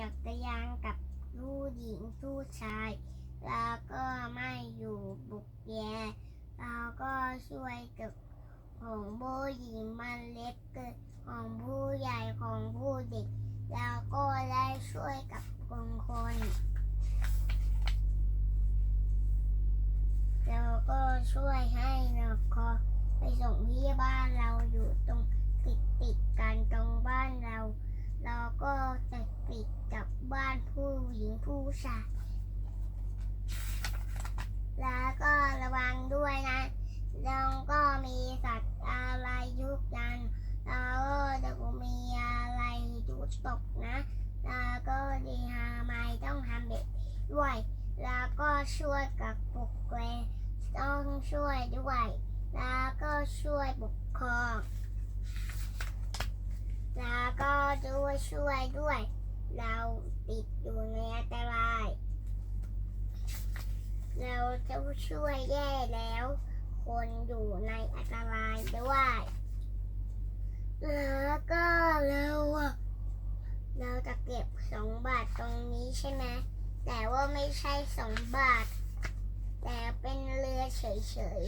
จักรยานกับผู้หญิงผู้ชาย แล้วก็ไม่อยู่บุกแย่แล้วก็ช่วยเกับของผู้หญิงมันเล็กเกินของผู้ใหญ่ของผู้เด็กแล้วก็ได้ช่วยกับคนคนแล้วก็ช่วยให้นคอไปส่งที่บ้าน ผู้ชายแล้วก็ระวังด้วยนะแล้วก็มีสัตว์อะไรยุกยันแล้วก็จะมีอะไรจุดตกนะแล้วก็ดีฮาไม่ต้องทำเด็กด้วย แล้วก็ช่วยกับปกเกรต้องช่วยด้วย แล้วก็ช่วยปกครองแล้วก็ด้วยช่วยด้วย เราติดอยู่ในอันตราย เราจะช่วยแย่แล้ว คนอยู่ในอันตรายด้วยแล้วก็เราอะเราจะเก็บสองบาทตรงนี้ใช่ไหมแต่ว่าไม่ใช่สองบาทแต่เป็นเรือเฉย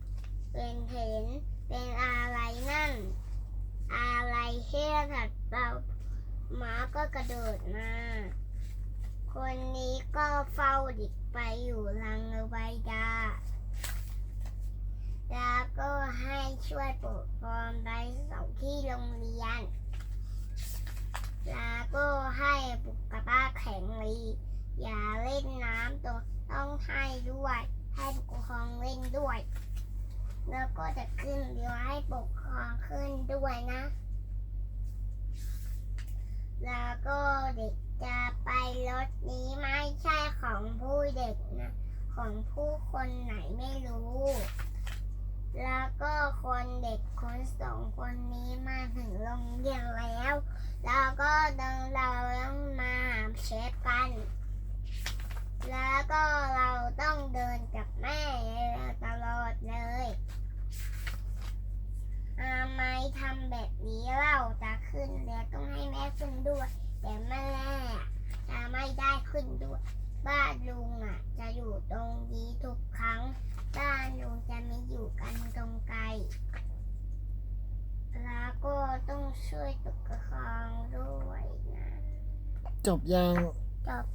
ๆ เป็นเห็น เป็นอะไรนั่น อะไรเฮียถัดเรา หมาก็กระโดดมา คนนี้ก็เฝ้าเด็กไปอยู่ลังเอาไว้ดาแล้วก็ให้ช่วยปกครองไปส่งที่โรงเรียน แล้วก็ให้ปุกกระป้าแข็งรี อย่าเล่นน้ำตัวต้องให้ด้วย ให้ปกครองเล่นด้วย แล้วก็จะขึ้นเรือให้ปกครองขึ้นด้วยนะ แล้วก็เด็กจะไปรถนี้ไม่ใช่ของผู้เด็กนะ ของผู้คนไหนไม่รู้ แล้วก็คนเด็กคนสองคนนี้มาถึงโรงเรียนแล้ว แล้วก็เดินเราต้องมาหาเชฟกัน แล้วก็เราต้องเดินกับแม่ตลอดเลยทำไมทำแบบนี้เราจะ ขึ้นเรือต้องให้แม่ขึ้นด้วย แต่แม่จะไม่ได้ขึ้นด้วย บ้านลุงอะ จะอยู่ตรงนี้ทุกครั้ง บ้านลุงจะไม่อยู่กันตรงไกลแล้วก็ต้องช่วยตกกระคองด้วยนะ จบยังจบ